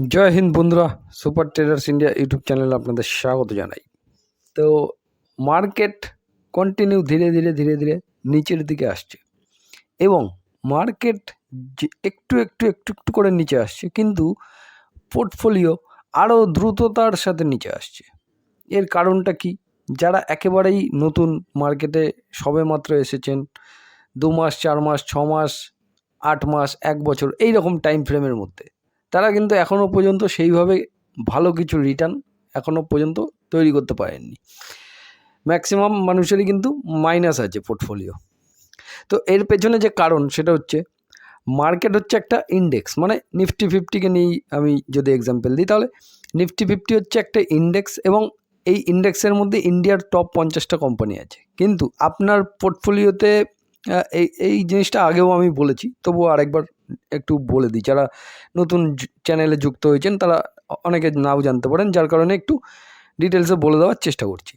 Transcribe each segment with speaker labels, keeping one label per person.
Speaker 1: জয় হিন্দ বন্ধুরা, super traders India YouTube চ্যানেলে আপনাদের স্বাগত জানাই। তো মার্কেট কন্টিনিউ ধীরে ধীরে ধীরে ধীরে নিচের দিকে আসছে এবং মার্কেট যে একটু একটু একটু একটু করে নিচে আসছে, কিন্তু পোর্টফোলিও আরও দ্রুততার সাথে নিচে আসছে। এর কারণটা কি? যারা একেবারেই নতুন মার্কেটে সবেমাত্র এসেছেন, দু মাস, চার মাস, ছ মাস, আট মাস, এক বছর এই রকম টাইম ফ্রেমের মধ্যে তারা কিন্তু এখনও পর্যন্ত সেইভাবে ভালো কিছু রিটার্ন এখনও পর্যন্ত তৈরি করতে পারেননি। ম্যাক্সিমাম মানুষেরই কিন্তু মাইনাস আছে পোর্টফোলিও তো এর পেছনে যে কারণ সেটা হচ্ছে মার্কেট হচ্ছে একটা ইন্ডেক্স মানে নিফটি ফিফটিকে নিয়েই আমি যদি এক্সাম্পল দিই, তাহলে নিফটি ফিফটি হচ্ছে একটা ইন্ডেক্স এবং এই ইন্ডেক্সের মধ্যে ইন্ডিয়ার টপ পঞ্চাশটা কোম্পানি আছে। কিন্তু আপনার পোর্টফোলিওতে এই এই জিনিসটা আগেও আমি বলেছি, তবুও আরেকবার একটু বলে দিই। যারা নতুন চ্যানেলে যুক্ত হয়েছেন, তারা অনেকে নাও জানতে পারেন, যার কারণে একটু ডিটেলসে বলে দেওয়ার চেষ্টা করছি।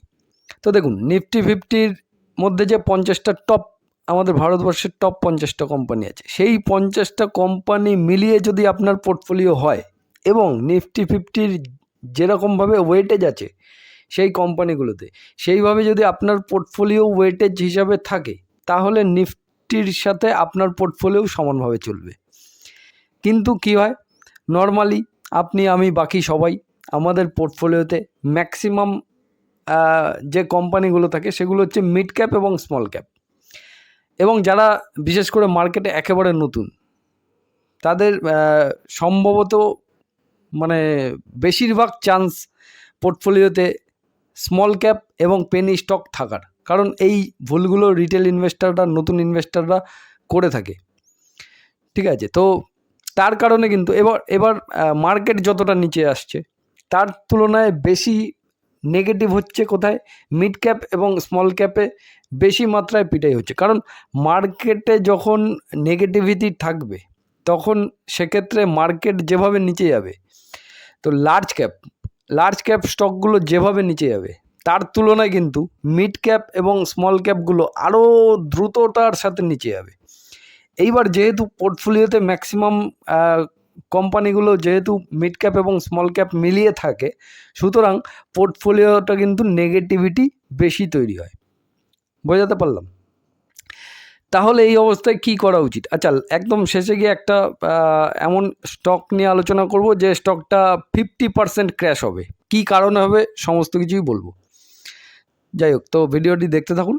Speaker 1: তো দেখুন নিফটি ফিফটির মধ্যে যে পঞ্চাশটা টপ আমাদের ভারতবর্ষের টপ পঞ্চাশটা কোম্পানি আছে, সেই পঞ্চাশটা কোম্পানি মিলিয়ে যদি আপনার পোর্টফোলিও হয় এবং নিফটি ফিফটির যেরকমভাবে ওয়েটেজ আছে সেই কোম্পানিগুলোতে সেইভাবে যদি আপনার পোর্টফোলিও ওয়েটেজ হিসাবে থাকে, তাহলে নিফটির সাথে আপনার পোর্টফোলিও সমানভাবে চলবে। কিন্তু কি হয়? নর্মালি আপনি, আমি, বাকি সবাই আমাদের পোর্টফোলিওতে ম্যাক্সিমাম যে কোম্পানিগুলো থাকে সেগুলো হচ্ছে মিড ক্যাপ এবং স্মল ক্যাপ এবং যারা বিশেষ করে মার্কেটে একেবারে নতুন, তাদের সম্ভবত মানে বেশিরভাগ চান্স পোর্টফোলিওতে স্মল ক্যাপ এবং পেনি স্টক থাকার। কারণ এই ভুলগুলো রিটেল ইনভেস্টাররা নতুন ইনভেস্টাররা করে থাকে। ঠিক আছে? তো তার কারণে কিন্তু এবার এবার মার্কেট যতটা নিচে আসছে, তার তুলনায় বেশি নেগেটিভ হচ্ছে কোথায়? মিড ক্যাপ এবং স্মল ক্যাপে বেশি মাত্রায় পিটাই হচ্ছে। কারণ মার্কেটে যখন নেগেটিভিটি থাকবে, তখন সেক্ষেত্রে মার্কেট যেভাবে নিচে যাবে, তো লার্জ ক্যাপ লার্জ ক্যাপ স্টকগুলো যেভাবে নিচে যাবে, তার তুলনায় কিন্তু মিড ক্যাপ এবং স্মল ক্যাপগুলো আরও দ্রুততার সাথে নিচে যাবে। এইবার যেহেতু পোর্টফোলিওতে ম্যাক্সিমাম কোম্পানিগুলো যেহেতু মিড ক্যাপ এবং স্মল ক্যাপ মিলিয়ে থাকে, সুতরাং পোর্টফোলিওটা কিন্তু নেগেটিভিটি বেশি তৈরি হয়। বোঝাতে পারলাম? তাহলে এই অবস্থায় কি করা উচিত? আচ্ছা একদম শেষে গিয়ে একটা এমন স্টক নিয়ে আলোচনা করব যে স্টকটা ফিফটি পার্সেন্ট ক্র্যাশ হবে। কি কারণে হবে সমস্ত কিছুই বলব। যাই হোক, তো ভিডিওটি দেখতে থাকুন।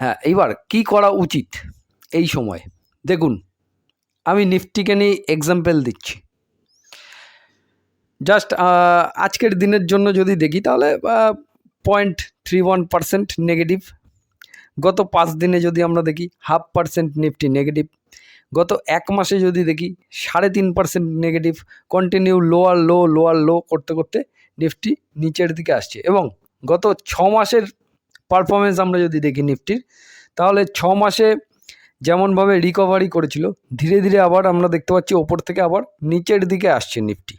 Speaker 1: হ্যাঁ এইবার কি করা উচিত? এই সময়। দেখুন, আমি নিফটিকে নিয়ে এক্সাম্পল দিচ্ছি। জাস্ট আজকের দিনের জন্য যদি দেখি, তাহলে point three one percent negative গত পাঁচ দিনে যদি আমরা দেখি হাফ পার্সেন্ট নিফটি নেগেটিভ গত এক মাসে যদি দেখি, সাড়ে তিন percent negative continue lower low lower low করতে করতে নিফটি নিচের দিকে আসছে। এবং গত ছ মাসের পারফরমেন্স আমরা যদি দেখি নিফটির, তাহলে ছ মাসে যেমনভাবে রিকভারি করেছিল, ধীরে ধীরে আবার আমরা দেখতে পাচ্ছি ওপর থেকে আবার নিচের দিকে আসছে নিফটি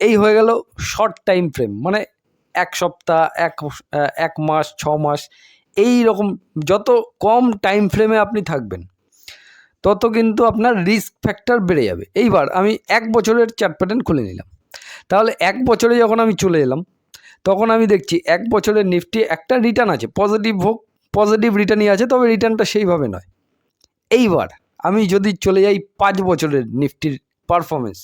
Speaker 1: এই হয়ে গেল শর্ট টাইম ফ্রেম মানে এক সপ্তাহ, এক এক মাস, ছ মাস, এই রকম যত কম টাইম ফ্রেমে আপনি থাকবেন, তত কিন্তু আপনার রিস্ক ফ্যাক্টর বেড়ে যাবে। এইবার আমি এক বছরের চার্ট প্যাটার্ন খুলে নিলাম। তাহলে এক বছরে যখন আমি চলে এলাম, তখন আমি দেখছি এক বছরের নিফটি একটা রিটার্ন আছে পজিটিভ হোক পজিটিভ রিটার্নই আছে, তবে রিটার্নটা সেইভাবে নয়। এইবার আমি যদি চলে যাই পাঁচ বছরের নিফটির পারফরমেন্স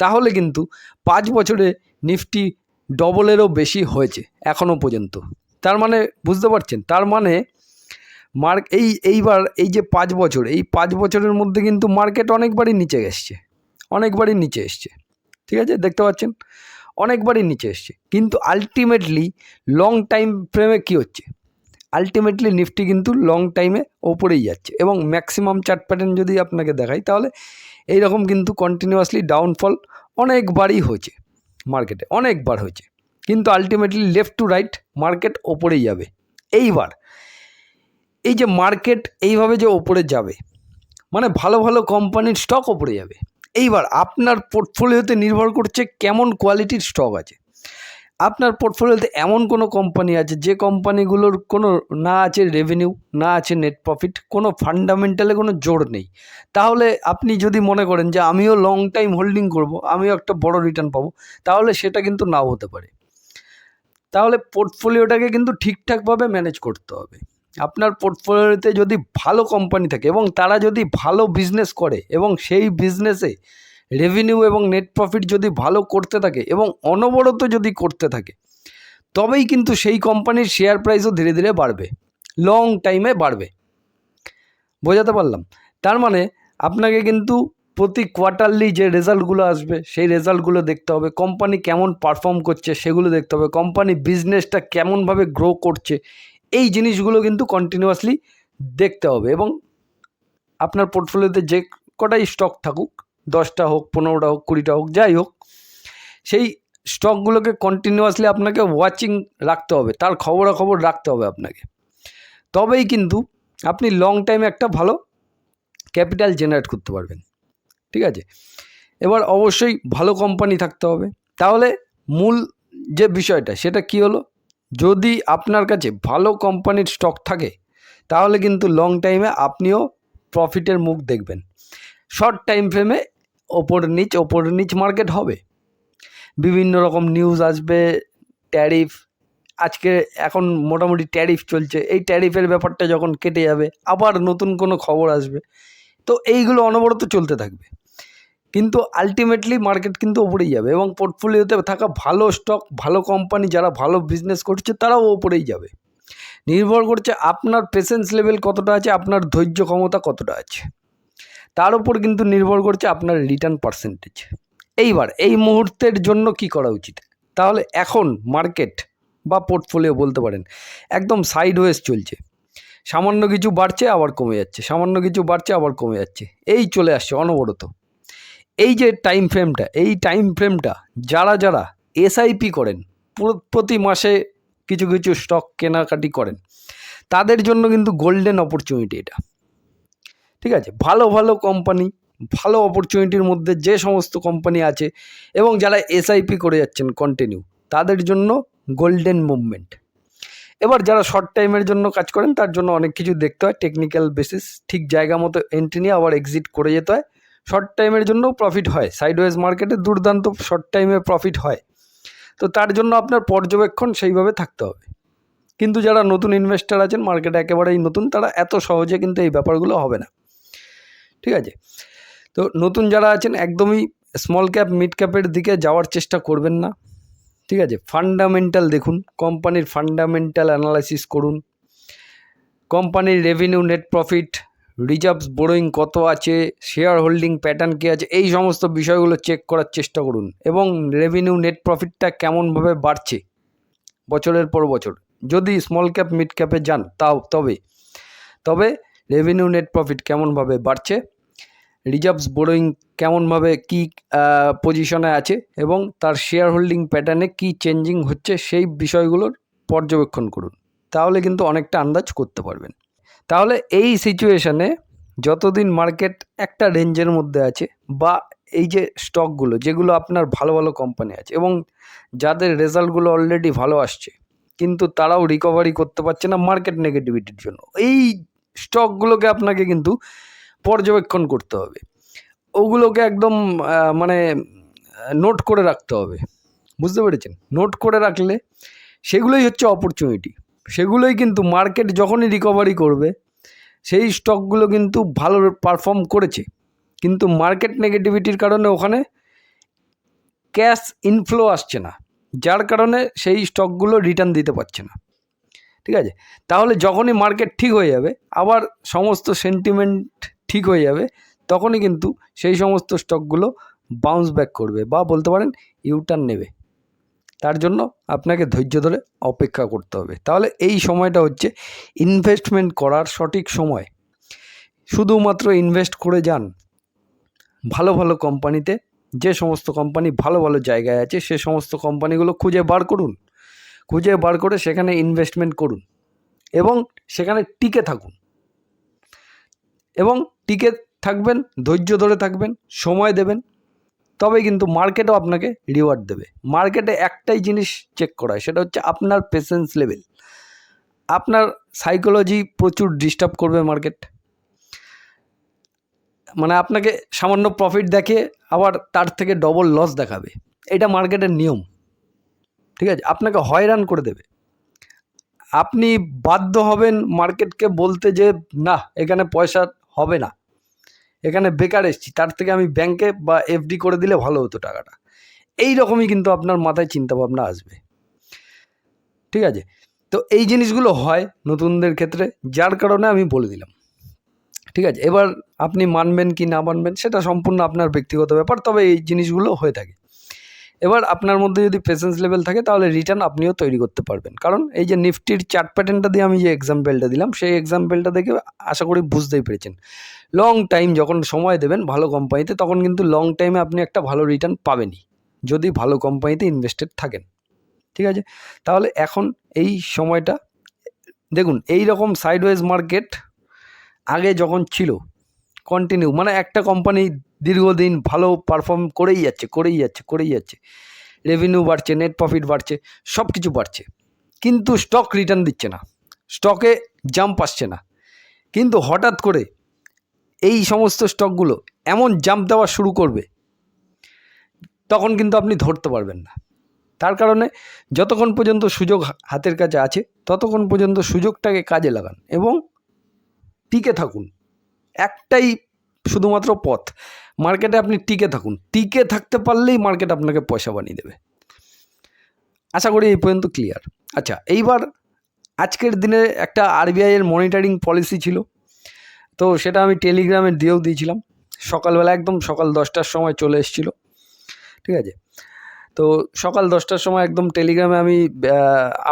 Speaker 1: তাহলে কিন্তু পাঁচ বছরে নিফটি ডবলেরও বেশি হয়েছে এখনও পর্যন্ত। তার মানে বুঝতে পারছেন? তার মানে মার্ক এই, এইবার এই যে পাঁচ বছর, এই পাঁচ বছরের মধ্যে কিন্তু মার্কেট অনেকবারই নিচে এসছে। অনেকবারই নিচে এসছে। ঠিক আছে? দেখতে পাচ্ছেন? অনেকবারই নিচে এসছে। কিন্তু আলটিমেটলি লং টাইম ফ্রেমে কী হচ্ছে? আলটিমেটলি নিফটি কিন্তু লং টাইমে ওপরেই যাচ্ছে। এবং ম্যাক্সিমাম চার্ট প্যাটার্ন যদি আপনাকে দেখাই, তাহলে এইরকম কিন্তু কন্টিনিউয়াসলি ডাউনফল অনেকবারই হয়েছে মার্কেটে অনেকবার হয়েছে। কিন্তু ultimately left to right market ওপরেই যাবে। এইবার এই যে মার্কেট এইভাবে যে ওপরে যাবে মানে ভালো ভালো কোম্পানির স্টক ওপরে যাবে। এইবার আপনার পোর্টফোলিওতে নির্ভর করছে কেমন কোয়ালিটির স্টক আছে। আপনার পোর্টফোলিওতে এমন কোনো কোম্পানি আছে, যে কোম্পানিগুলোর কোনো না আছে রেভিনিউ না আছে নেট প্রফিট কোনো ফান্ডামেন্টালে কোনো জোর নেই। তাহলে আপনি যদি মনে করেন যে আমিও লং টাইম হোল্ডিং করব, আমিও একটা বড় রিটার্ন পাবো, তাহলে সেটা কিন্তু নাও হতে পারে। তাহলে পোর্টফোলিওটাকে কিন্তু ঠিকঠাকভাবে ম্যানেজ করতে হবে। আপনার পোর্টফোলিওতে যদি ভালো কোম্পানি থাকে এবং তারা যদি ভালো বিজনেস করে এবং সেই বিজনেসে রেভিনিউ এবং নেট প্রফিট যদি ভালো করতে থাকে এবং অনবরত যদি করতে থাকে, তবেই কিন্তু সেই কোম্পানির শেয়ার প্রাইসও ধীরে ধীরে বাড়বে লং টাইমে বাড়বে। বোঝাতে পারলাম? তার মানে আপনাকে কিন্তু প্রতি কোয়ার্টারলি যে রেজাল্টগুলো আসবে, সেই রেজাল্টগুলো দেখতে হবে কোম্পানি কেমন পারফর্ম করছে সেগুলো দেখতে হবে কোম্পানি বিজনেসটা কেমনভাবে গ্রো করছে, এই জিনিসগুলো কিন্তু কন্টিনিউয়াসলি দেখতে হবে এবং আপনার পোর্টফোলিওতে যে কটাই স্টক থাকুক দশটা হোক, পনেরোটা হোক, কুড়িটা হোক, যাই হোক, সেই স্টকগুলোকে কন্টিনিউয়াসলি আপনাকে ওয়াচিং রাখতে হবে। তার খবরাখবর রাখতে হবে আপনাকে। তবেই কিন্তু আপনি লং টাইমে একটা ভালো ক্যাপিটাল জেনারেট করতে পারবেন। ঠিক আছে? এবার অবশ্যই ভালো কোম্পানি থাকতে হবে। তাহলে মূল যে বিষয়টা, সেটা কি হলো? যদি আপনার কাছে ভালো কোম্পানির স্টক থাকে, তাহলে কিন্তু লং টাইমে আপনিও প্রফিটের মুখ দেখবেন। শর্ট টাইম ফ্রেমে ওপর নিচ ওপর নিচ মার্কেট হবে। বিভিন্ন রকম নিউজ আসবে ট্যারিফ আজকে এখন মোটামুটি ট্যারিফ চলছে। এই ট্যারিফের ব্যাপারটা যখন কেটে যাবে, আবার নতুন কোনো খবর আসবে। তো এইগুলো অনবরত চলতে থাকবে। কিন্তু আলটিমেটলি মার্কেট কিন্তু ওপরেই যাবে এবং পোর্টফোলিওতে থাকা ভালো স্টক ভালো কোম্পানি যারা ভালো বিজনেস করছে, তারাও ওপরেই যাবে। নির্ভর করছে আপনার পেশেন্স লেভেল কতটা আছে, আপনার ধৈর্য ক্ষমতা কতটা আছে। তার উপর কিন্তু নির্ভর করছে আপনার রিটার্ন পার্সেন্টেজ এইবার, এই মুহূর্তের জন্য কি করা উচিত? তাহলে এখন মার্কেট বা পোর্টফোলিও বলতে পারেন, একদম সাইড ওয়েজ চলছে। সামান্য কিছু বাড়ছে, আবার কমে যাচ্ছে। সামান্য কিছু বাড়ছে, আবার কমে যাচ্ছে। এই চলে আসছে অনবরত। এই যে টাইম ফ্রেমটা এই টাইম ফ্রেমটা যারা যারা এসআইপি করেন প্রতি মাসে কিছু কিছু স্টক কেনাকাটি করেন, তাদের জন্য কিন্তু গোল্ডেন অপরচুনিটি এটা। ঠিক আছে? ভালো ভালো কোম্পানি ভালো অপরচুনিটির মধ্যে যে সমস্ত কোম্পানি আছে এবং যারা এসআইপি করে যাচ্ছেন কন্টিনিউ তাদের জন্য গোল্ডেন মুভমেন্ট এবার যারা শর্ট টাইমের জন্য কাজ করেন, তার জন্য অনেক কিছু দেখতে হয় টেকনিক্যাল বেসিস ঠিক জায়গা মতো এন্ট্রি নিয়ে আবার এক্সিট করে যেতে হয়। শর্ট টাইমের জন্য প্রফিট হয় সাইডওয়েজ মার্কেটে দুর্দান্ত শর্ট টাইমে প্রফিট হয়। তো তার জন্য আপনার পর্যবেক্ষণ সেইভাবে থাকতে হবে। কিন্তু যারা নতুন ইনভেস্টার আছেন মার্কেটে একেবারেই নতুন, তারা এত সহজে কিন্তু এই ব্যাপারগুলো হবে না। ঠিক আছে? তো নতুন যারা আছেন, একদমই স্মল ক্যাপ মিড ক্যাপের দিকে যাওয়ার চেষ্টা করবেন না। ঠিক আছে? ফান্ডামেন্টাল দেখুন কোম্পানির ফান্ডামেন্টাল অ্যানালাইসিস করুন। কোম্পানির revenue net profit reserves borrowing কত আছে শেয়ার হোল্ডিং প্যাটার্ন কী আছে, এই সমস্ত বিষয়গুলো চেক করার চেষ্টা করুন। এবং রেভিনিউ নেট প্রফিটটা কেমনভাবে বাড়ছে বছরের পর বছর। যদি স্মল ক্যাপ মিড ক্যাপে যান, তাও, তবে। তবে রেভিনিউ নেট প্রফিট কেমনভাবে বাড়ছে? রিজার্ভস বোরোয়িং কেমনভাবে, কী পজিশনে আছে? এবং তার শেয়ার হোল্ডিং প্যাটার্নে কী চেঞ্জিং হচ্ছে? সেই বিষয়গুলোর পর্যবেক্ষণ করুন। তাহলে কিন্তু অনেকটা আন্দাজ করতে পারবেন। তাহলে এই সিচুয়েশানে যতদিন মার্কেট একটা রেঞ্জের মধ্যে আছে বা এই যে স্টকগুলো যেগুলো আপনার ভালো ভালো কোম্পানি আছে এবং যাদের রেজাল্টগুলো অলরেডি ভালো আসছে, কিন্তু তারাও রিকভারি করতে পারছে না মার্কেট নেগেটিভিটির জন্য। এই স্টকগুলোকে আপনাকে কিন্তু পর্যবেক্ষণ করতে হবে। ওগুলোকে একদম মানে নোট করে রাখতে হবে। বুঝতে পেরেছেন? নোট করে রাখলে সেগুলোই হচ্ছে অপরচুনিটি। সেগুলোই কিন্তু মার্কেট যখনই রিকভারি করবে, সেই স্টকগুলো কিন্তু ভালো পারফর্ম করেছে। কিন্তু মার্কেট নেগেটিভিটির কারণে ওখানে ক্যাশ ইনফ্লো আসছে না। যার কারণে সেই স্টকগুলো রিটার্ন দিতে পারছে না। ঠিক আছে? তাহলে যখনই মার্কেট ঠিক হয়ে যাবে, আবার সমস্ত সেন্টিমেন্ট ঠিক হয়ে যাবে, তখনই কিন্তু সেই সমস্ত স্টকগুলো বাউন্স ব্যাক করবে বা বলতে পারেন ইউটার্ন নেবে। তার জন্য আপনাকে ধৈর্য ধরে অপেক্ষা করতে হবে। তাহলে এই সময়টা হচ্ছে ইনভেস্টমেন্ট করার সঠিক সময়। শুধুমাত্র ইনভেস্ট করে যান। ভালো ভালো কোম্পানিতে যে সমস্ত কোম্পানি ভালো ভালো জায়গায় আছে, সে সমস্ত কোম্পানিগুলো খুঁজে বার করুন। খুঁজে বার করে সেখানে ইনভেস্টমেন্ট করুন এবং সেখানে টিকে থাকুন। এবং টিকে থাকবেন, ধৈর্য ধরে থাকবেন, সময় দেবেন তবে কিন্তু মার্কেটও আপনাকে রিওয়ার্ড দেবে। মার্কেটে একটাই জিনিস চেক করা হয় সেটা হচ্ছে আপনার পেশেন্স লেভেল আপনার সাইকোলজি প্রচুর ডিস্টার্ব করবে মার্কেট মানে আপনাকে সামান্য প্রফিট দেখে আবার তার থেকে ডবল লস দেখাবে। এটা মার্কেটের নিয়ম। ঠিক আছে? আপনাকে হয়রান করে দেবে। আপনি বাধ্য হবেন মার্কেটকে বলতে যে, না, এখানে পয়সা হবে না। এখানে বেকার এসছি। তার থেকে আমি ব্যাংকে বা এফডি করে দিলে ভালো হতো টাকাটা। এই রকমই কিন্তু আপনার মাথায় চিন্তাভাবনা আসবে। ঠিক আছে? তো এই জিনিসগুলো হয় নতুনদের ক্ষেত্রে, যার কারণে আমি বলে দিলাম। ঠিক আছে? এবার আপনি মানবেন কি না মানবেন, সেটা সম্পূর্ণ আপনার ব্যক্তিগত ব্যাপার, তবে এই জিনিসগুলো হয়ে থাকে। এবার আপনার মধ্যে যদি পেশেন্স লেভেল থাকে, তাহলে রিটার্ন আপনিও তৈরি করতে পারবেন। কারণ এই যে নিফটির চার্ট প্যাটার্নটা দিয়ে আমি যে এক্সাম্পলটা দিলাম, সেই এক্সাম্পলটা দেখে আশা করি বুঝতেই পেরেছেন। লং টাইম যখন সময় দেবেন ভালো কোম্পানিতে তখন কিন্তু লং টাইমে আপনি একটা ভালো রিটার্ন পাবেনই, যদি ভালো কোম্পানিতে ইনভেস্টেড থাকেন। ঠিক আছে? তাহলে এখন এই সময়টা, দেখুন এই রকম সাইডওয়েজ মার্কেট আগে যখন ছিল কন্টিনিউ মানে একটা কোম্পানি দীর্ঘদিন ভালো পারফর্ম করেই যাচ্ছে করেই যাচ্ছে করেই যাচ্ছে। রেভিনিউ বাড়ছে নেট প্রফিট বাড়ছে সব কিছু বাড়ছে। কিন্তু স্টক রিটার্ন দিচ্ছে না। স্টকে জাম্প আসছে না। কিন্তু হঠাৎ করে এই সমস্ত স্টকগুলো এমন জাম্প দেওয়া শুরু করবে, তখন কিন্তু আপনি ধরতে পারবেন না। তার কারণে যতক্ষণ পর্যন্ত সুযোগ হাতের কাছে আছে, ততক্ষণ পর্যন্ত সুযোগটাকে কাজে লাগান এবং টিকে থাকুন। একটাই শুধুমাত্র পথ মার্কেটে আপনি টিকে থাকুন। টিকে থাকতে পারলেই মার্কেট আপনাকে পয়সা বানিয়ে দেবে। আশা করি এই পর্যন্ত ক্লিয়ার আচ্ছা এইবার আজকের দিনে একটা আরবিআই এর মনিটরিং পলিসি ছিল। তো সেটা আমি টেলিগ্রামে দিয়েও দিয়েছিলাম। সকালবেলা একদম সকাল দশটার সময় চলে এসেছিল। ঠিক আছে? তো সকাল দশটার সময় একদম টেলিগ্রামে আমি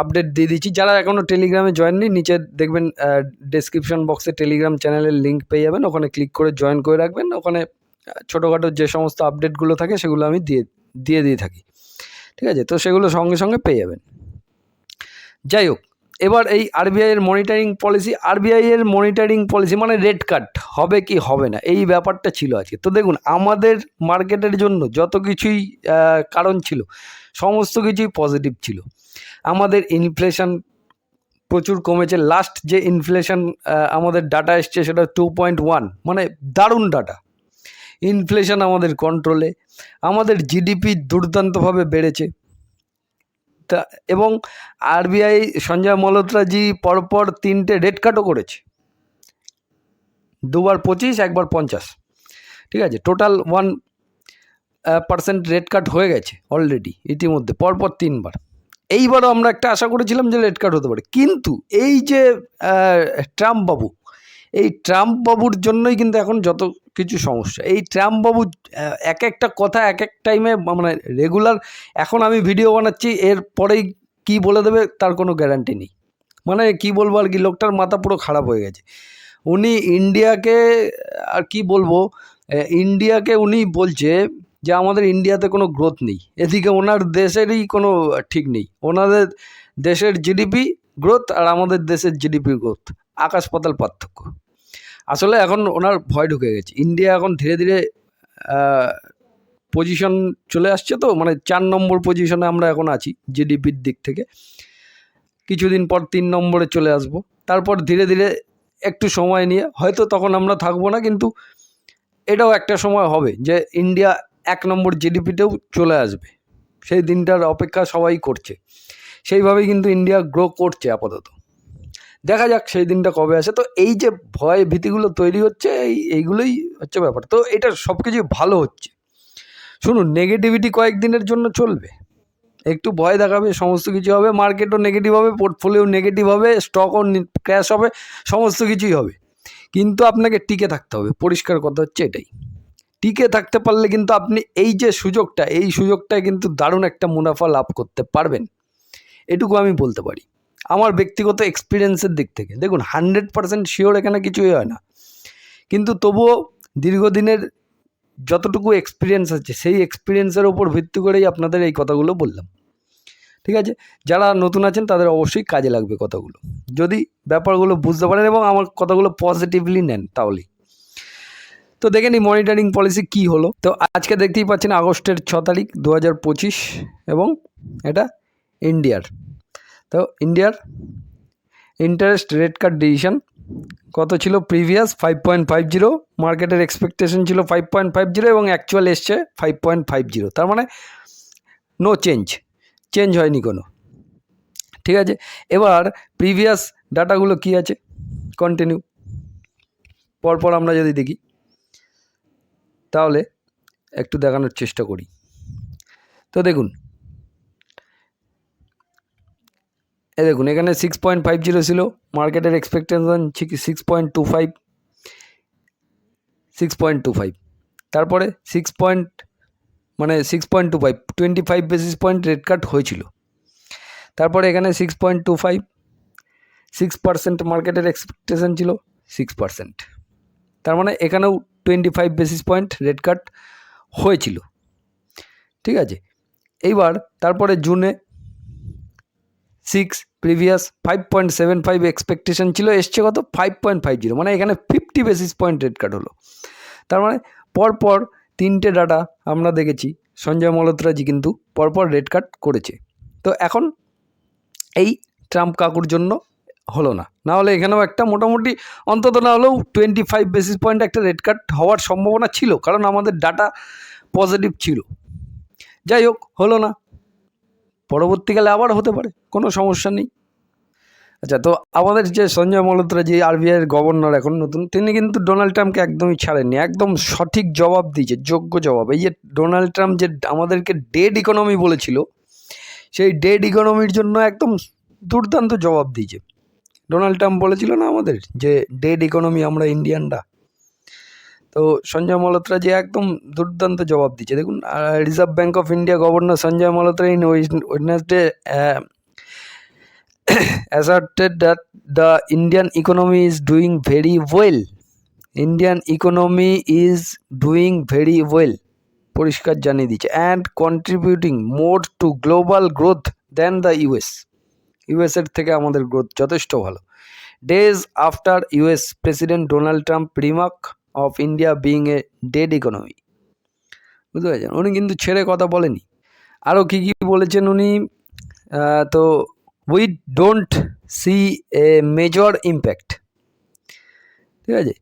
Speaker 1: আপডেট দিয়ে দিচ্ছি যারা এখনও টেলিগ্রামে জয়েন নেই, নিচে দেখবেন ডেসক্রিপশন বক্সে টেলিগ্রাম চ্যানেলের লিঙ্ক পেয়ে যাবেন। ওখানে ক্লিক করে জয়েন করে রাখবেন। ওখানে ছোটোখাটো যে সমস্ত আপডেটগুলো থাকে, সেগুলো আমি দিয়ে দিয়ে দিয়ে থাকি। ঠিক আছে? তো সেগুলো সঙ্গে সঙ্গে পেয়ে যাবেন। যাই হোক, এবার এই আরবিআই এর মনিটরিং পলিসি আরবিআই এর মনিটরিং পলিসি মানে রেড কাট হবে কি হবে না, এই ব্যাপারটা ছিল আজকে। তো দেখুন, আমাদের মার্কেটের জন্য যত কিছুই কারণ ছিল, সমস্ত কিছুই পজিটিভ ছিল। আমাদের ইনফ্লেশন প্রচুর কমেছে। লাস্ট যে ইনফ্লেশন আমাদের ডাটা এসছে, সেটা টু পয়েন্ট ওয়ান মানে দারুণ ডাটা ইনফ্লেশন আমাদের কন্ট্রোলে আমাদের জিডিপি দুর্দান্তভাবে বেড়েছে। তা, এবং আরবিআই সঞ্জয় মলত্রাজি পরপর তিনটে রেড কাটও করেছে। দুবার পঁচিশ, একবার পঞ্চাশ। ঠিক আছে? Total one percent rate cut হয়ে গেছে অলরেডি ইতিমধ্যে, পরপর তিনবার। এইবারও আমরা একটা আশা করেছিলাম যে রেড কাট হতে পারে। কিন্তু এই যে ট্রাম্প বাবু, এই ট্রাম্প বাবুর জন্যই কিন্তু এখন যত কিছু সমস্যা। এই ট্রাম্প বাবু এক একটা কথা এক এক টাইমে মানে রেগুলার এখন আমি ভিডিও বানাচ্ছি, এর পরেই কী বলে দেবে তার কোনো গ্যারান্টি নেই। মানে কি বলব আর কি, লোকটার মাথা পুরো খারাপ হয়ে গেছে। উনি ইন্ডিয়াকে আর কি বলব ইন্ডিয়াকে উনি বলছে যে আমাদের ইন্ডিয়াতে কোনো গ্রোথ নেই। এদিকে ওনার দেশেরই কোনো ঠিক নেই। ওনাদের দেশের জিডিপি গ্রোথ আর আমাদের দেশের জিডিপি গ্রোথ আকাশ পাতাল পার্থক্য। আসলে এখন ওনার ভয় ঢুকে গেছে। ইন্ডিয়া এখন ধীরে ধীরে পজিশন চলে আসছে তো মানে চার নম্বর পজিশনে আমরা এখন আছি জিডিপির দিক থেকে। কিছুদিন পর তিন নম্বরে চলে আসব। তারপর ধীরে ধীরে একটু সময় নিয়ে, হয়তো তখন আমরা থাকব না, কিন্তু এটাও একটা সময় হবে যে ইন্ডিয়া এক নম্বর জিডিপিতেও চলে আসবে। সেই দিনটার অপেক্ষা সবাই করছে। সেইভাবেই কিন্তু ইন্ডিয়া গ্রো করছে আপাতত। দেখা যাক সেই দিনটা কবে আসে। তো এই যে ভয় ভীতিগুলো তৈরি হচ্ছে, এই এইগুলোই হচ্ছে ব্যাপার। তো এটা সব কিছুই ভালো হচ্ছে। শুনুন নেগেটিভিটি কয়েকদিনের জন্য চলবে। একটু ভয় দেখাবে, সমস্ত কিছু হবে। মার্কেটও নেগেটিভ হবে পোর্টফোলিও নেগেটিভ হবে স্টকও ক্র্যাশ হবে, সমস্ত কিছুই হবে। কিন্তু আপনাকে টিকে থাকতে হবে। পরিষ্কার কথা হচ্ছে এটাই। টিকে থাকতে পারলে কিন্তু আপনি এই যে সুযোগটা, এই সুযোগটায় কিন্তু দারুণ একটা মুনাফা লাভ করতে পারবেন। এটুকু আমি বলতে পারি। আমার ব্যক্তিগত এক্সপিরিয়েন্সের দিক থেকে। দেখুন হান্ড্রেড পার্সেন্ট শিওর এখানে কিছুই হয় না। কিন্তু তবুও দীর্ঘদিনের যতটুকু এক্সপিরিয়েন্স আছে, সেই এক্সপিরিয়েন্সের ওপর ভিত্তি করেই আপনাদের এই কথাগুলো বললাম। ঠিক আছে? যারা নতুন আছেন, তাদের অবশ্যই কাজে লাগবে কথাগুলো। যদি ব্যাপারগুলো বুঝতে পারেন এবং আমার কথাগুলো পজিটিভলি নেন, তাহলেই। তো দেখে নিই মনিটরিং পলিসি কী হলো? তো আজকে দেখতেই পাচ্ছেন, আগস্টের ছ তারিখ দু হাজার পঁচিশ এবং এটা ইন্ডিয়ার তো ইন্ডিয়ার ইন্টারেস্ট রেট কার্ড ডিসিশন কত ছিল previous five point five zero মার্কেটের এক্সপেকটেশন ছিল ফাইভ পয়েন্ট ফাইভ জিরো এবং অ্যাকচুয়াল এসছে ফাইভ পয়েন্ট ফাইভ জিরো তার মানে নো চেঞ্জ চেঞ্জ হয়নি কোনো। ঠিক আছে? এবার প্রিভিয়াস ডাটাগুলো কি আছে? কন্টিনিউ পরপর আমরা যদি দেখি, তাহলে একটু দেখানোর চেষ্টা করি। তো দেখুন এ দেখুন, এখানে সিক্স পয়েন্ট ফাইভ জিরো ছিল মার্কেটের expectation six point two five six point two five তারপরে সিক্স পয়েন্ট মানে six point two five twenty five basis point rate cut হয়েছিল। তারপরে এখানে six point two five six percent মার্কেটের expectation ছিল six percent তার মানে এখানেও twenty five basis point rate cut হয়েছিল। ঠিক আছে? এইবার তারপরে জুনে six previous five point seven five expectation ছিল, এসছে কত? ফাইভ পয়েন্ট ফাইভ জিরো মানে এখানে fifty basis point rate cut হলো। তার মানে পরপর তিনটে ডাটা আমরা দেখেছি, সঞ্জয় মলত্রাজি কিন্তু পরপর রেড কাট করেছে। তো এখন এই ট্রাম্প কাকুর জন্য হলো না। না হলে এখানেও একটা মোটামুটি অন্তত না হলেও টোয়েন্টি ফাইভ বেসিস পয়েন্ট একটা রেড কাট হওয়ার সম্ভাবনা ছিল, কারণ আমাদের ডাটা পজিটিভ ছিল। যাই হোক, হলো না। পরবর্তীকালে আবার হতে পারে। কোনো সমস্যা নেই। আচ্ছা তো আমাদের যে সঞ্জয় মলত্রা যে আরবিআইয়ের গভর্নর এখন নতুন, তিনি কিন্তু ডোনাল্ড ট্রাম্পকে একদমই ছাড়েননি, একদম সঠিক জবাব দিয়েছে, যোগ্য জবাব। এই যে ডোনাল্ড ট্রাম্প যে আমাদেরকে ডেড ইকোনমি বলেছিল, সেই ডেড ইকোনমির জন্য একদম দুর্দান্ত জবাব দিয়েছে। ডোনাল্ড ট্রাম্প বলেছিল না আমাদের যে ডেড ইকোনমি আমরা ইন্ডিয়ানরা? তো সঞ্জয় মালহোত্রা যে একদম দুর্দান্ত জবাব দিচ্ছে দেখুন Reserve Bank of India governor Sanjay Malhotra in Wednesday asserted that the Indian economy is doing very well. Indian economy is doing very well. পরিষ্কার জানিয়ে দিচ্ছে। And contributing more to global growth then the US ইউএসের থেকে আমাদের growth যথেষ্ট ভালো। Days after US president Donald Trump remark of India being a dead economy বুঝতে পেরেছেন? উনি কিন্তু ছেড়ে কথা বলেনি। আরও কী কী বলেছেন উনি? তো we don't see a major impact ঠিক আছে?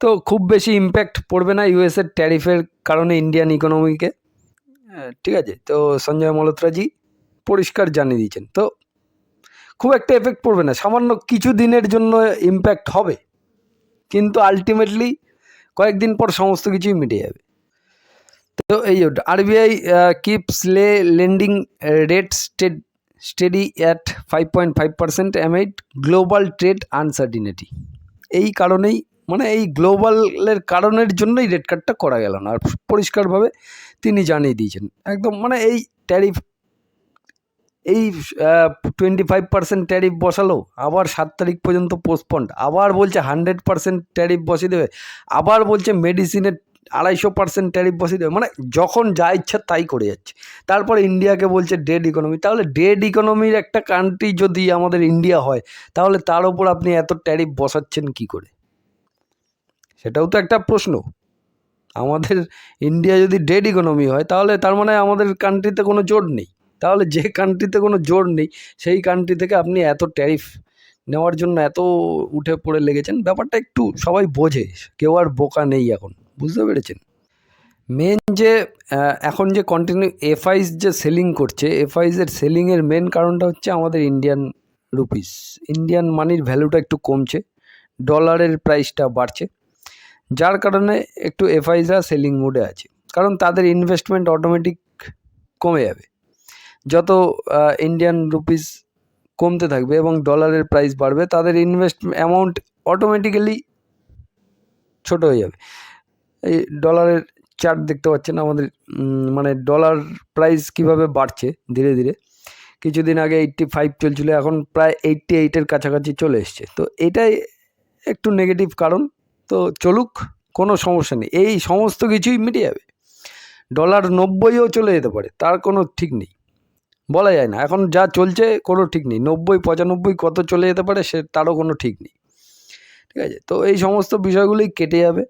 Speaker 1: তো খুব বেশি ইম্প্যাক্ট পড়বে না ইউএসের ট্যারিফের কারণে ইন্ডিয়ান ইকোনমিকে ঠিক আছে? তো সঞ্জয় মলত্রাজি পরিষ্কার জানিয়ে দিয়েছেন। তো খুব একটা এফেক্ট পড়বে না। সামান্য কিছু দিনের জন্য ইম্প্যাক্ট হবে। কিন্তু আলটিমেটলি কয়েকদিন পর সমস্ত কিছুই মিটে যাবে। তো এই RBI keeps le lending rate stead steady at five point five percent amid global trade uncertainty. এই কারণেই মানে এই গ্লোবালের কারণের জন্যই রেড কার্ডটা করা গেল না। আর পরিষ্কারভাবে তিনি জানিয়ে দিয়েছেন। একদম মানে এই ট্যারিফ, এই টোয়েন্টি ফাইভ পার্সেন্ট ট্যারিফ বসালো, আবার সাত তারিখ পর্যন্ত পোস্টপন্ড আবার বলছে হান্ড্রেড পার্সেন্ট ট্যারিফ বসিয়ে দেবে, আবার বলছে মেডিসিনের আড়াইশো পার্সেন্ট ট্যারিফ বসিয়ে দেবে। মানে যখন যা ইচ্ছা তাই করে যাচ্ছে। তারপরে ইন্ডিয়াকে বলছে ডেড ইকোনমি তাহলে ডেড ইকোনমির একটা কান্ট্রি যদি আমাদের ইন্ডিয়া হয়, তাহলে তার ওপর আপনি এত ট্যারিফ বসাচ্ছেন কি করে? সেটাও তো একটা প্রশ্ন। আমাদের ইন্ডিয়া যদি ডেড ইকোনমি হয়, তাহলে তার মানে আমাদের কান্ট্রিতে কোনো জোর নেই। তাহলে যে কান্ট্রিতে কোনো জোর নেই, সেই কান্ট্রি থেকে আপনি এত ট্যারিফ নেওয়ার জন্য এত উঠে পড়ে লেগেছেন। ব্যাপারটা একটু সবাই বোঝে। কেউ আর বোকা নেই এখন। বুঝতে পেরেছেন? মেন যে এখন যে কন্টিনিউ এফআইস যে সেলিং করছে এফআইসের সেলিংয়ের মেন কারণটা হচ্ছে আমাদের ইন্ডিয়ান রুপিস ইন্ডিয়ান মানির ভ্যালুটা একটু কমছে ডলারের প্রাইসটা বাড়ছে, যার কারণে একটু এফআইসরা সেলিং মোডে আছে। কারণ তাদের ইনভেস্টমেন্ট অটোমেটিক কমে যাবে। যত ইন্ডিয়ান রুপিস কমতে থাকবে এবং ডলারের প্রাইস বাড়বে, তাদের ইনভেস্ট অ্যামাউন্ট অটোমেটিক্যালি ছোট হয়ে যাবে। এই ডলারের চার্ট দেখতে পাচ্ছেন আমাদের মানে ডলার প্রাইস কীভাবে বাড়ছে ধীরে ধীরে। কিছুদিন আগে এইট্টি ফাইভ চলছিল, এখন প্রায় এইট্টি এইটের কাছাকাছি চলে এসছে। তো এটাই একটু নেগেটিভ কারণ। তো চলুক, কোনো সমস্যা নেই। এই সমস্ত কিছুই মিটে যাবে। ডলার নব্বইও চলে যেতে পারে, তার কোনো ঠিক নেই। বলা যায় না, এখন যা চলছে কোনো ঠিক নেই। নব্বই, পঁচানব্বই কত চলে যেতে পারে সে, তারও কোনো ঠিক নেই। ঠিক আছে? তো এই সমস্ত বিষয়গুলোই কেটে যাবে।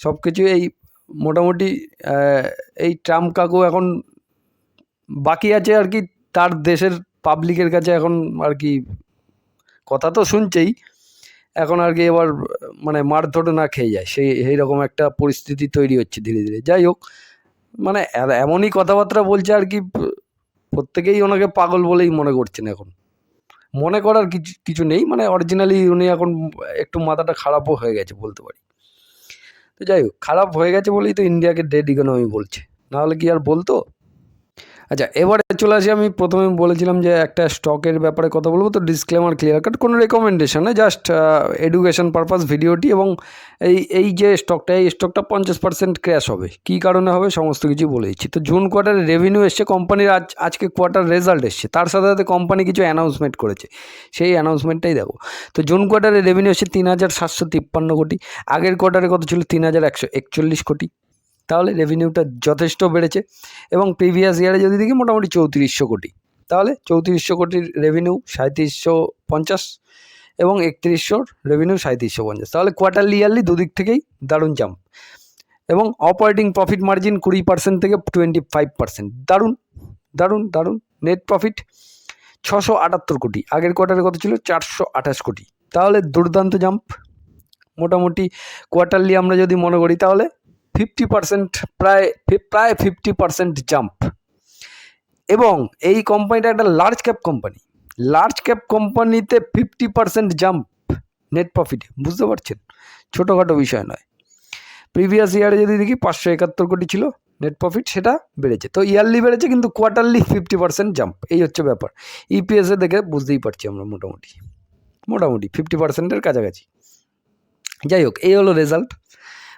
Speaker 1: সব কিছু এই মোটামুটি এই ট্রাম্প কাকু এখন বাকি আছে আর কি, তার দেশের পাবলিকের কাছে এখন আর কি কথা তো শুনছেই। এখন আর কি এবার মানে মারধর না খেয়ে যায়, সেই এই রকম একটা পরিস্থিতি তৈরি হচ্ছে ধীরে ধীরে। যাই হোক মানে এমনই কথাবার্তা বলছে আর কি, প্রত্যেকেই ওনাকে পাগল বলেই মনে করছেন এখন। মনে করার কিছু কিছু নেই মানে অরিজিনালি উনি এখন একটু মাথাটা খারাপও হয়ে গেছে বলতে পারি। তো যাই হোক, খারাপ হয়ে গেছে বলেই তো ইন্ডিয়াকে ডেড ইকোনমি বলছে। নাহলে কি আর বলতো? আচ্ছা এবারে চলে আসি আমি, প্রথমে বলেছিলাম যে একটা স্টকের ব্যাপারে কথা বলব, তো ডিসক্লেমার ক্লিয়ার কাট কোনো রেকমেন্ডেশন না জাস্ট এডুকেশন পারপাস ভিডিওটি এবং এই এই যে স্টকটা এই স্টকটা পঞ্চাশ পার্সেন্ট ক্র্যাশ হবে। কী কারণে হবে? সমস্ত কিছু বলে দিচ্ছি। তো জুন কোয়ার্টারে রেভিনিউ এসছে কোম্পানির আজ, আজকে কোয়ার্টার রেজাল্ট এসছে। তার সাথে সাথে কোম্পানি কিছু অ্যানাউন্সমেন্ট করেছে। সেই অ্যানাউন্সমেন্টটাই দেখো তো জুন কোয়ার্টারে রেভিনিউ এসছে তিন হাজার সাতশো তিপ্পান্ন কোটি, আগের কোয়ার্টারে কত ছিল? তিন হাজার একশো একচল্লিশ কোটি। তাহলে রেভিনিউটা যথেষ্ট বেড়েছে এবং প্রিভিয়াস ইয়ারে যদি দেখি মোটামুটি চৌত্রিশশো কোটি। তাহলে চৌত্রিশশো কোটির রেভিনিউ সাঁত্রিশশো পঞ্চাশ এবং একত্রিশশোর রেভিনিউ সাঁত্রিশশো পঞ্চাশ। তাহলে কোয়ার্টারলি ইয়ারলি দুদিক থেকেই দারুণ জাম্প এবং অপারেটিং প্রফিট মার্জিন কুড়ি পার্সেন্ট থেকে টোয়েন্টি ফাইভ পার্সেন্ট দারুণ দারুণ দারুণ। নেট প্রফিট ছশো আটাত্তর কোটি। আগের কোয়ার্টারে কত ছিল? চারশো আঠাশ কোটি। তাহলে দুর্দান্ত জাম্প মোটামুটি কোয়ার্টারলি আমরা যদি মনে করি তাহলে ফিফটি পার্সেন্ট প্রায় প্রায় ফিফটি পার্সেন্ট জাম্প এবং এই কোম্পানিটা একটা large cap company large cap কোম্পানিতে ফিফটি পার্সেন্ট জাম্প নেট প্রফিটে বুঝতে পারছেন? ছোটোখাটো বিষয় নয়। প্রিভিয়াস ইয়ারে যদি দেখি পাঁচশো একাত্তর কোটি ছিল নেট প্রফিট সেটা বেড়েছে। তো ইয়ারলি বেড়েছে, কিন্তু কোয়ার্টারলি ফিফটি পার্সেন্ট জাম্প এই হচ্ছে ব্যাপার। ইপিএসে দেখে বুঝতেই পারছি আমরা মোটামুটি। মোটামুটি ফিফটি পার্সেন্টের কাছাকাছি। যাই হোক, এই হলো রেজাল্ট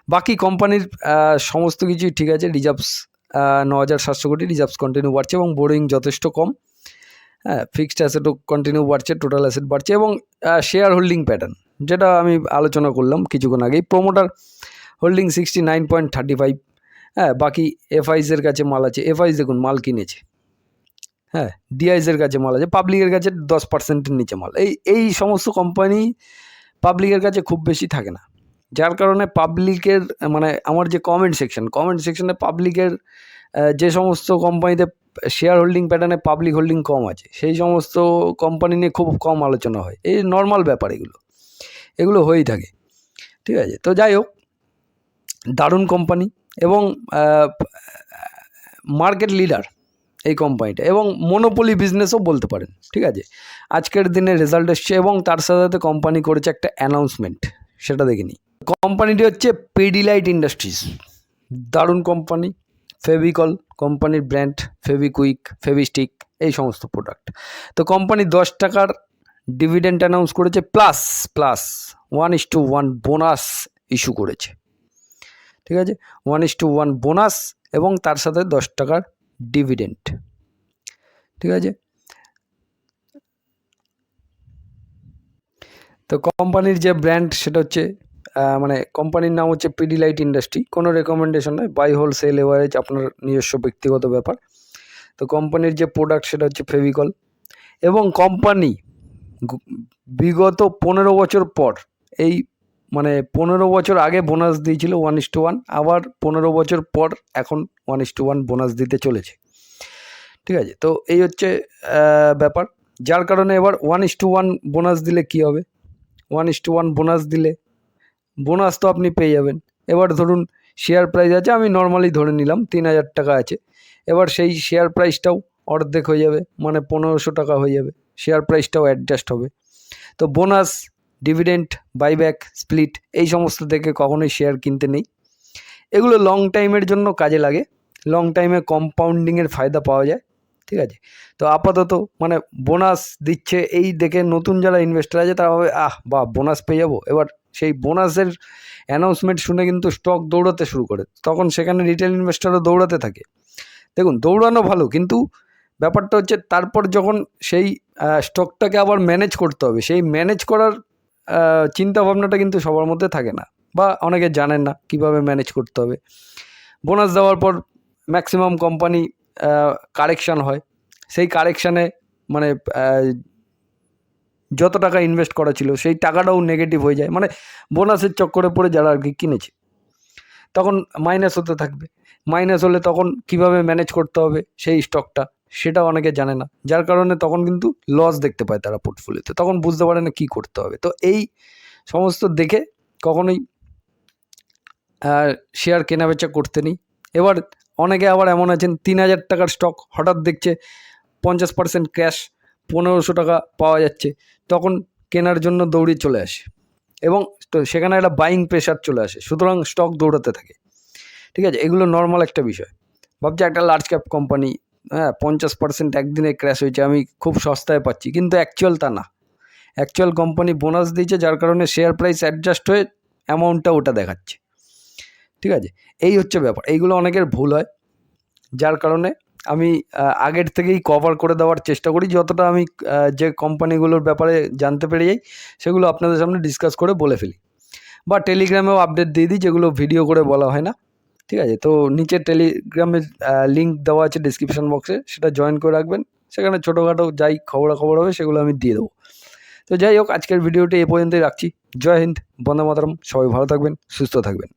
Speaker 1: বাকি কোম্পানির সমস্ত কিছুই ঠিক আছে রিজার্ভস ন হাজার সাতশো কোটি রিজার্ভস কন্টিনিউ বাড়ছে এবং বোরিং যথেষ্ট কম। হ্যাঁ ফিক্সড অ্যাসেটও কন্টিনিউ বাড়ছে টোটাল অ্যাসেট বাড়ছে এবং শেয়ার হোল্ডিং প্যাটার্ন যেটা আমি আলোচনা করলাম কিছুক্ষণ আগেই। Promoter holding sixty nine point thirty five হ্যাঁ বাকি এফআইসের কাছে মাল আছে। এফআইস দেখুন, মাল কিনেছে। হ্যাঁ ডিআইসের কাছে মাল আছে। পাবলিকের কাছে দশ পার্সেন্টের নিচে মাল। এই এই সমস্ত কোম্পানি পাবলিকের কাছে খুব বেশি থাকে না। যার কারণে পাবলিকের মানে আমার যে কমেন্ট সেকশন কমেন্ট সেকশনে পাবলিকের যে সমস্ত কোম্পানিতে শেয়ার হোল্ডিং প্যাটার্নে পাবলিক হোল্ডিং কম আছে, সেই সমস্ত কোম্পানি নিয়ে খুব কম আলোচনা হয়। এই নর্মাল ব্যাপার এগুলো। এগুলো হয়েই থাকে। ঠিক আছে? তো যাই হোক, দারুণ কোম্পানি এবং মার্কেট লিডার এই কোম্পানিটা এবং মনোপলি বিজনেসও বলতে পারেন। ঠিক আছে? আজকের দিনে রেজাল্ট এসছে এবং তার সাথে সাথে কোম্পানি করেছে একটা অ্যানাউন্সমেন্ট সেটা দেখিনি কোম্পানিটি হচ্ছে পেডিলাইট ইন্ডাস্ট্রিজ দারুণ কোম্পানি ফেভিকল কোম্পানির ব্র্যান্ড ফেভিকুইক ফেভিস্টিক এই সমস্ত প্রোডাক্ট তো কোম্পানি দশ টাকার ডিভিডেন্ড অ্যানাউন্স করেছে plus plus one is to one bonus issue করেছে। ঠিক আছে? One is to one bonus এবং তার সাথে দশ টাকার ডিভিডেন্ড ঠিক আছে? তো কোম্পানির যে ব্র্যান্ড সেটা হচ্ছে মানে কোম্পানির নাম হচ্ছে পিডিলাইট ইন্ডাস্ট্রি কোনো রেকমেন্ডেশন নয় বাই হোল সেল এভারেজ আপনার নিজস্ব ব্যক্তিগত ব্যাপার। তো কোম্পানির যে প্রোডাক্ট সেটা হচ্ছে ফেভিকল এবং কোম্পানি বিগত পনেরো বছর পর, এই মানে পনেরো বছর আগে বোনাস দিয়েছিল ওয়ান ইস টু ওয়ান আবার পনেরো বছর পর এখন one is to one bonus দিতে চলেছে। ঠিক আছে? তো এই হচ্ছে ব্যাপার। যার কারণে এবার one is to one bonus দিলে কী হবে? One is to one bonus দিলে বোনাস তো আপনি পেয়ে যাবেন। এবার ধরুন শেয়ার প্রাইস আছে, আমি নর্মালি ধরে নিলাম তিন হাজার টাকা আছে। এবার সেই শেয়ার প্রাইসটাও অর্ধেক হয়ে যাবে মানে পনেরোশো টাকা হয়ে যাবে। শেয়ার প্রাইসটাও অ্যাডজাস্ট হবে। তো বোনাস ডিভিডেন্ট বাইব্যাক স্প্লিট এই সমস্ত থেকে কখনোই শেয়ার কিনতে নেই। এগুলো লং টাইমের জন্য কাজে লাগে। লং টাইমে কম্পাউন্ডিংয়ের ফায়দা পাওয়া যায়, ঠিক আছে? তো আপাতত মানে বোনাস দিচ্ছে এই দেখে নতুন যারা ইনভেস্টার আছে, তারা ভাবে, আহ বা বোনাস পেয়ে যাব। এবার সেই বোনাসের অ্যানাউন্সমেন্ট শুনে কিন্তু স্টক দৌড়াতে শুরু করে। তখন সেখানে রিটেল ইনভেস্টারও দৌড়াতে থাকে। দেখুন, দৌড়ানো ভালো, কিন্তু ব্যাপারটা হচ্ছে তারপর যখন সেই স্টকটাকে আবার ম্যানেজ করতে হবে, সেই ম্যানেজ করার চিন্তা ভাবনাটা কিন্তু সবার মধ্যে থাকে না বা অনেকে জানেন না কীভাবে ম্যানেজ করতে হবে। বোনাস দেওয়ার পর ম্যাক্সিমাম কোম্পানি কারেকশান হয়। সেই কারেকশানে মানে যত টাকা ইনভেস্ট করা ছিল, সেই টাকাটাও নেগেটিভ হয়ে যায়। মানে বোনাসের চক্করে পড়ে যারা আর কি কিনেছে, তখন মাইনাস হতে থাকবে। মাইনাস হলে তখন কীভাবে ম্যানেজ করতে হবে সেই স্টকটা সেটা অনেকে জানে না। যার কারণে তখন কিন্তু লস দেখতে পায় তারা পোর্টফোলিওতে তখন বুঝতে পারে না কী করতে হবে। তো এই সমস্ত দেখে কখনোই শেয়ার কেনাবেচা করতে নেই। এবার অনেকে আবার এমন আছেন, তিন হাজার টাকার স্টক হঠাৎ দেখছে, পঞ্চাশ পার্সেন্ট ক্যাশ পনেরোশো টাকা পাওয়া যাচ্ছে, তখন কেনার জন্য দৌড়ে চলে আসে। এবং সেখানে একটা বাইং প্রেশার চলে আসে, সুতরাং স্টক দৌড়াতে থাকে। ঠিক আছে? এগুলো নর্মাল একটা বিষয়। ভাবছি একটা লার্জ ক্যাপ কোম্পানি হ্যাঁ পঞ্চাশ পার্সেন্ট একদিনে ক্র্যাশ হয়েছে, আমি খুব সস্তায় পাচ্ছি, কিন্তু অ্যাকচুয়াল তা না। অ্যাকচুয়াল কোম্পানি বোনাস দিয়েছে, যার কারণে শেয়ার প্রাইস অ্যাডজাস্ট হয়ে অ্যামাউন্টটা ওটা দেখাচ্ছে। ঠিক আছে? এই হচ্ছে ব্যাপার। এইগুলো অনেকের ভুল হয়, যার কারণে আমি আগের থেকেই কভার করে দেওয়ার চেষ্টা করি। যতটা আমি যে কোম্পানিগুলোর ব্যাপারে জানতে পেরে যাই, সেগুলো আপনাদের সামনে ডিসকাস করে বলে ফেলি। বা টেলিগ্রামেও আপডেট দিয়ে দিই, যেগুলো ভিডিও করে বলা হয় না। ঠিক আছে? তো নিচে টেলিগ্রামের লিঙ্ক দেওয়া আছে ডিসক্রিপশন বক্সে সেটা জয়েন করে রাখবেন। সেখানে ছোটোখাটো যাই খবরাখবর হবে, সেগুলো আমি দিয়ে দেবো। তো যাই হোক, আজকের ভিডিওটি এ পর্যন্তই রাখছি। জয় হিন্দ, বন্দে মাতরম। সবাই ভালো থাকবেন, সুস্থ থাকবেন।